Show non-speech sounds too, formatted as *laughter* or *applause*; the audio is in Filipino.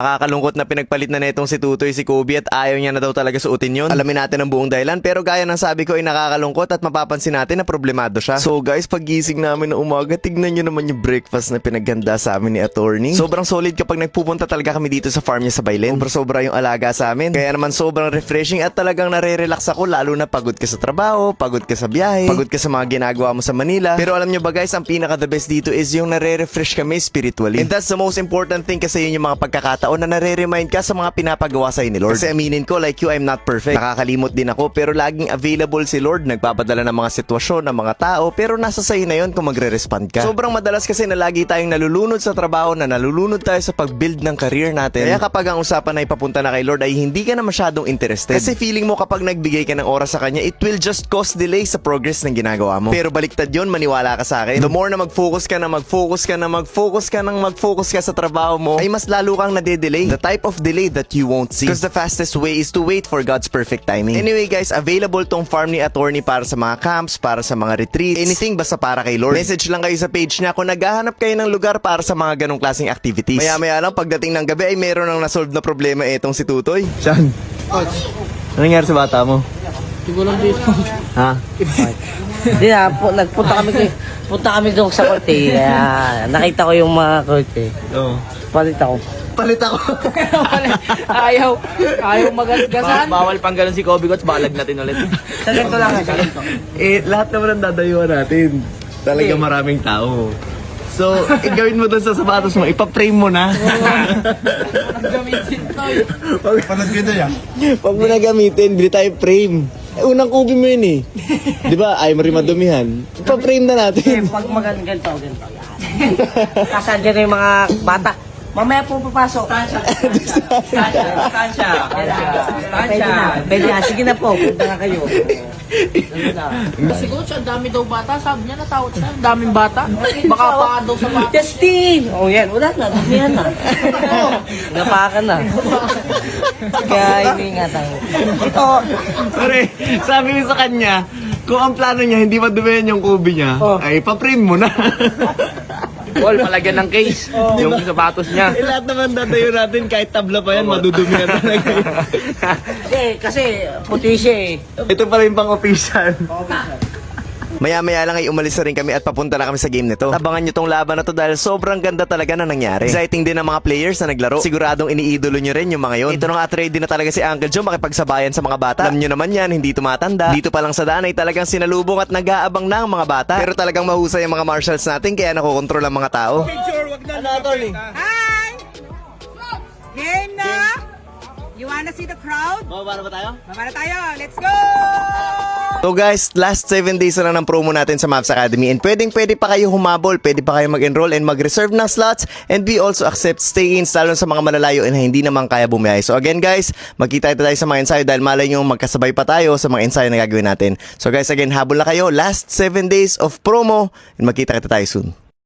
Nakakalungkot na pinagpalit na netong si Tutoy si Kobe at ayaw niya na daw talaga suotin yun. Alamin natin ang buong dahilan pero gaya ng sabi ko ay nakakalungkot at mapapansin natin na problemado siya. So guys, pagising namin na umaga, tignan nyo naman yung breakfast na pinaganda sa amin ni attorney. Sobrang solid kapag nagpupunta talaga kami dito sa farm niya sa Bailen. Sobra sobra yung alaga sa amin. Kaya naman sobrang refreshing at talagang nare-relax ako lalo na pagod ka sa trabaho, pagod ka sa biyahe, pagod ka sa mga ginagawa mo sa Manila. Pero alam nyo ba guys, ang pinaka the best dito is yung nare-refresh kami spiritually. And that's the most important thing kasi yun yung mga pagkakataon na nare-remind ka sa mga pinapagawa sa'yo ni Lord. Kasi aminin ko, like you, I'm not perfect. Nakakalimot din ako, pero laging available si Lord. Nagpapadala ng mga sitwasyon, ng mga tao, pero nasa sa'yo na yun kung magre-respond ka. Sobrang madalas kasi na lagi tayong nalulunod sa trabaho, na nalulunod tayo sa pag-build ng career natin. Kaya kapag ang usapan ay papunta na kay Lord, ay hindi ka na masyadong interested. Kasi feeling mo kapag nagbigay ka ng oras sa Kanya, it will just cause delay sa progress ng ginagawa mo. Pero baliktad yun, maniwala ka sa akin. The more na mag-focus ka na mag-focus ka na mag-focus ka nang mag-focus ka sa trabaho mo, ay mas lalo kang nade-delay. The type of delay that you won't see. Because the fastest way is to wait for God's perfect timing. Anyway guys, available tong farm ni attorney para sa mga camps, para sa mga retreats, anything basta para kay Lord. Message lang kayo sa page niya kung naghahanap kayo ng lugar para sa mga ganong klaseng activities. Maya-maya lang, pagdating ng gabi ay meron nang nasolve na problema etong si Tutoy. Sean, ano nangyari sa bata mo? Hindi ko lang dito. Ha? Hindi na, pu- nagpunta kami kay, punta kami doon sa korte. Kaya nakita ko yung mga korte. Oo. Palit ako. Palit ako. ayaw, ayaw magasgasan. Bawal pang ganun si Kobe Goats, balag natin ulit. Sa ganito lang, sa ganito. eh, lahat naman ang dadayuan natin. Talaga maraming tao. So, eh, gawin mo doon sa sapatos mo, ipa-frame mo na. Gamitin to. Pag mo na gamitin, bili tayo frame. Eh, unang kubi mo yun eh. Di ba? Ayaw mo rin madumihan. Ipa-frame na Eh, natin. pag maganda ganito, ganito. Yan. Kasi andyan na yung mga bata. Mamaya po papasok. Stansya. *laughs* Stansya. Pwede na. Pwede na. Sige na po. Punta na kayo. Coach, ang dami daw bata. Sabi niya, natakot siya. Ang daming bata. *laughs* Baka pa daw sa bata. Justin! Oh, yan. Wala na. Dumihan na. *laughs* Napakan na. Kaya iniingatan. Ito. Sorry, sabi ko sa kanya, kung ang plano niya hindi madumihan yung kubi niya, Oh. ay ipa-frame mo na. Paul, palagyan ng case. Yung sapatos niya. eh, lahat naman dadayo natin, kahit tabla pa yan, madudumihan talaga. *laughs* Eh, kasi puti siya eh. Ito pala yung pang-official. Maya-maya lang ay umalis na rin kami at papunta na kami sa game nito. Abangan nyo tong laban na to dahil sobrang ganda talaga na nangyari. Exciting din ang mga players na naglaro. Siguradong iniidolo nyo rin yung mga yon. Ito na nga ready na talaga si Uncle Joe makipagsabayan sa mga bata. Alam nyo naman yan, hindi tumatanda. Dito pa lang sa daan ay talagang sinalubong at nag-aabang na ang mga bata. Pero talagang mahusay ang mga marshals natin kaya nakokontrol ang mga tao. Ano, attorney? Hi! Game na! You wanna see the crowd? Mababa ba tayo? Baba na tayo! Let's go! So guys, last 7 days na ng promo natin sa Maps Academy and pwedeng pwede pa kayo humabol, pwede pa kayo mag-enroll and mag-reserve ng slots and we also accept stay-ins lalo sa mga malalayo and hindi naman kaya bumiyahe. So again guys, magkita tayo sa mga ensayo dahil malay nyo magkasabay pa tayo sa mga ensayo na gagawin natin. So guys, again, habol na kayo. Last 7 days of promo and magkita kita tayo soon.